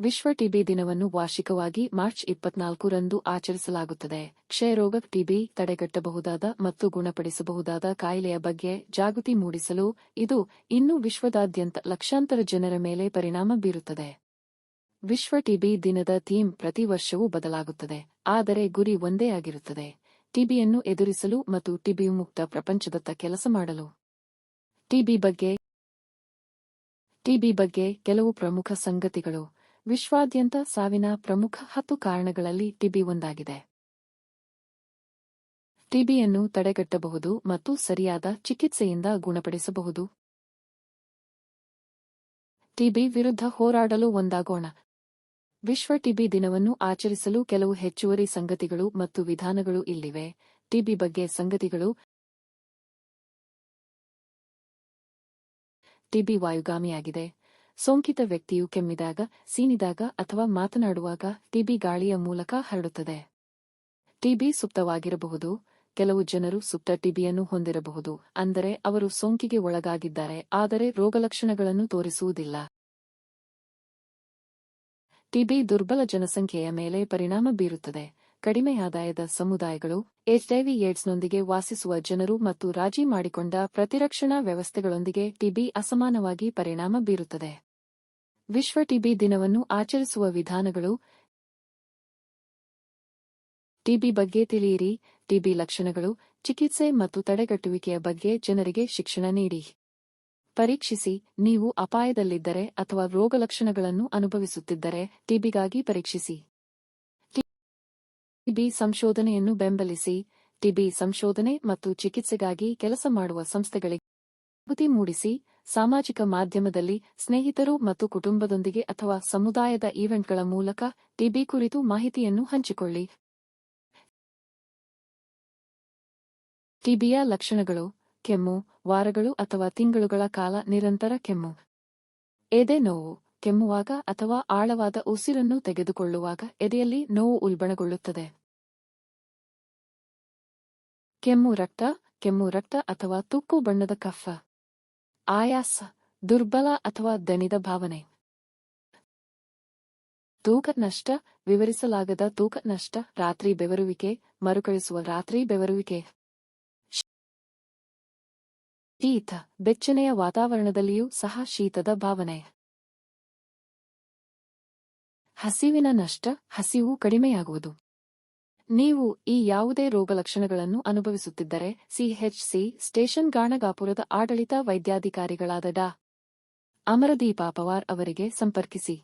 ವಿಶ್ವ ಟಿಬಿ ದಿನವನ್ನು ವಾರ್ಷಿಕವಾಗಿ ಮಾರ್ಚ್ ಇಪ್ಪತ್ನಾಲ್ಕರಂದು ಆಚರಿಸಲಾಗುತ್ತದೆ. ಕ್ಷಯರೋಗ ಟಿಬಿ ತಡೆಗಟ್ಟಬಹುದಾದ ಮತ್ತು ಗುಣಪಡಿಸಬಹುದಾದ ಕಾಯಿಲೆಯ ಬಗ್ಗೆ ಜಾಗೃತಿ ಮೂಡಿಸಲು ಇದು ಇನ್ನೂ ವಿಶ್ವದಾದ್ಯಂತ ಲಕ್ಷಾಂತರ ಜನರ ಮೇಲೆ ಪರಿಣಾಮ ಬೀರುತ್ತದೆ. ವಿಶ್ವ ಟಿಬಿ ದಿನದ ಥೀಮ್ ಪ್ರತಿ ವರ್ಷವೂ ಬದಲಾಗುತ್ತದೆ. ಆದರೆ ಗುರಿ ಒಂದೇ ಆಗಿರುತ್ತದೆ. ಟಿಬಿಯನ್ನು ಎದುರಿಸಲು ಮತ್ತು ಟಿಬಿ ಮುಕ್ತ ಪ್ರಪಂಚದತ್ತ ಕೆಲಸ ಮಾಡಲು. ಟಿಬಿ ಬಗ್ಗೆ ಟಿಬಿ ಬಗ್ಗೆ ಕೆಲವು ಪ್ರಮುಖ ಸಂಗತಿಗಳು. ವಿಶ್ವಾದ್ಯಂತ ಸಾವಿನ ಪ್ರಮುಖ ಹತ್ತು ಕಾರಣಗಳಲ್ಲಿ ಟಿಬಿ ಒಂದಾಗಿದೆ. ಟಿಬಿಯನ್ನು ತಡೆಗಟ್ಟಬಹುದು ಮತ್ತು ಸರಿಯಾದ ಚಿಕಿತ್ಸೆಯಿಂದ ಗುಣಪಡಿಸಬಹುದು. ಟಿಬಿ ವಿರುದ್ಧ ಹೋರಾಡಲು ಒಂದಾಗೋಣ. ವಿಶ್ವ ಟಿಬಿ ದಿನವನ್ನು ಆಚರಿಸಲು ಕೆಲವು ಹೆಚ್ಚುವರಿ ಸಂಗತಿಗಳು ಮತ್ತು ವಿಧಾನಗಳು ಇಲ್ಲಿವೆ. ಟಿಬಿ ಬಗ್ಗೆ ಸಂಗತಿಗಳು. ಟಿಬಿ ವಾಯುಗಾಮಿಯಾಗಿದೆ. ಸೋಂಕಿತ ವ್ಯಕ್ತಿಯು ಕೆಮ್ಮಿದಾಗ, ಸೀನಿದಾಗ ಅಥವಾ ಮಾತನಾಡುವಾಗ ಟಿಬಿ ಗಾಳಿಯ ಮೂಲಕ ಹರಡುತ್ತದೆ. ಟಿಬಿ ಸುಪ್ತವಾಗಿರಬಹುದು. ಕೆಲವು ಜನರು ಸುಪ್ತ ಟಿಬಿಯನ್ನು ಹೊಂದಿರಬಹುದು. ಅಂದರೆ ಅವರು ಸೋಂಕಿಗೆ ಒಳಗಾಗಿದ್ದಾರೆ, ಆದರೆ ರೋಗಲಕ್ಷಣಗಳನ್ನು ತೋರಿಸುವುದಿಲ್ಲ. ಟಿಬಿ ದುರ್ಬಲ ಜನಸಂಖ್ಯೆಯ ಮೇಲೆ ಪರಿಣಾಮ ಬೀರುತ್ತದೆ. ಕಡಿಮೆ ಆದಾಯದ ಸಮುದಾಯಗಳು ಎಚ್ಐವಿ ಏಡ್ಸ್ನೊಂದಿಗೆ ವಾಸಿಸುವ ಜನರು ಮತ್ತು ರಾಜಿ ಮಾಡಿಕೊಂಡ ಪ್ರತಿರಕ್ಷಣಾ ವ್ಯವಸ್ಥೆಗಳೊಂದಿಗೆ ಟಿಬಿ ಅಸಮಾನವಾಗಿ ಪರಿಣಾಮ ಬೀರುತ್ತದೆ. ವಿಶ್ವ ಟಿಬಿ ದಿನವನ್ನು ಆಚರಿಸುವ ವಿಧಾನಗಳು ಟಿಬಿ ಬಗ್ಗೆ ತಿಳಿಯಿರಿ. ಟಿಬಿ ಲಕ್ಷಣಗಳು, ಚಿಕಿತ್ಸೆ ಮತ್ತು ತಡೆಗಟ್ಟುವಿಕೆಯ ಬಗ್ಗೆ ಜನರಿಗೆ ಶಿಕ್ಷಣ ನೀಡಿ. ಪರೀಕ್ಷಿಸಿ, ನೀವು ಅಪಾಯದಲ್ಲಿದ್ದರೆ ಅಥವಾ ರೋಗಲಕ್ಷಣಗಳನ್ನು ಅನುಭವಿಸುತ್ತಿದ್ದರೆ ಟಿಬಿಗಾಗಿ ಪರೀಕ್ಷಿಸಿ. ಟಿಬಿ ಸಂಶೋಧನೆಯನ್ನು ಬೆಂಬಲಿಸಿ. ಟಿಬಿ ಸಂಶೋಧನೆ ಮತ್ತು ಚಿಕಿತ್ಸೆಗಾಗಿ ಕೆಲಸ ಮಾಡುವ ಸಂಸ್ಥೆಗಳಿಗೆ ಮೂಡಿಸಿ. ಸಾಮಾಜಿಕ ಮಾಧ್ಯಮದಲ್ಲಿ ಸ್ನೇಹಿತರು ಮತ್ತು ಕುಟುಂಬದೊಂದಿಗೆ ಅಥವಾ ಸಮುದಾಯದ ಈವೆಂಟ್ಗಳ ಮೂಲಕ ಟಿಬಿ ಕುರಿತು ಮಾಹಿತಿಯನ್ನು ಹಂಚಿಕೊಳ್ಳಿ. ಟಿಬಿಯ ಲಕ್ಷಣಗಳು ಕೆಮ್ಮು, ವಾರಗಳು ಅಥವಾ ತಿಂಗಳುಗಳ ಕಾಲ ನಿರಂತರ ಕೆಮ್ಮು. ಎದೆ ನೋವು, ಕೆಮ್ಮುವಾಗ ಅಥವಾ ಆಳವಾದ ಉಸಿರನ್ನು ತೆಗೆದುಕೊಳ್ಳುವಾಗ ಎದೆಯಲ್ಲಿ ನೋವು ಉಲ್ಬಣಗೊಳ್ಳುತ್ತದೆ. ಕೆಮ್ಮು ರಕ್ತ ಕೆಮ್ಮು ರಕ್ತ ಅಥವಾ ತುಕ್ಕು ಬಣ್ಣದ ಕಫ. ಆಯಾಸ, ದುರ್ಬಲ ಅಥವಾ ದಣಿದ ಭಾವನೆ. ತೂಕ ನಷ್ಟ ವಿವರಿಸಲಾಗದ ತೂಕ ನಷ್ಟ, ರಾತ್ರಿ ಬೆವರುವಿಕೆ, ಮರುಕಳಿಸುವ ರಾತ್ರಿ ಬೆವರುವಿಕೆ. ಶೀತ, ಬೆಚ್ಚನೆಯ ವಾತಾವರಣದಲ್ಲಿಯೂ ಸಹ ಶೀತದ ಭಾವನೆ. ಹಸಿವಿನ ನಷ್ಟ, ಹಸಿವು ಕಡಿಮೆಯಾಗುವುದು. ನೀವು ಈ ಯಾವುದೇ ರೋಗಲಕ್ಷಣಗಳನ್ನು ಅನುಭವಿಸುತ್ತಿದ್ದರೆ ಸಿಹೆಚ್ಸಿ ಸ್ಟೇಷನ್ ಗಾಣಗಾಪುರದ ಆಡಳಿತ ವೈದ್ಯಾಧಿಕಾರಿಗಳಾದ ಡಾ. ಅಮರದೀಪ ಪವಾರ್ ಅವರಿಗೆ ಸಂಪರ್ಕಿಸಿ.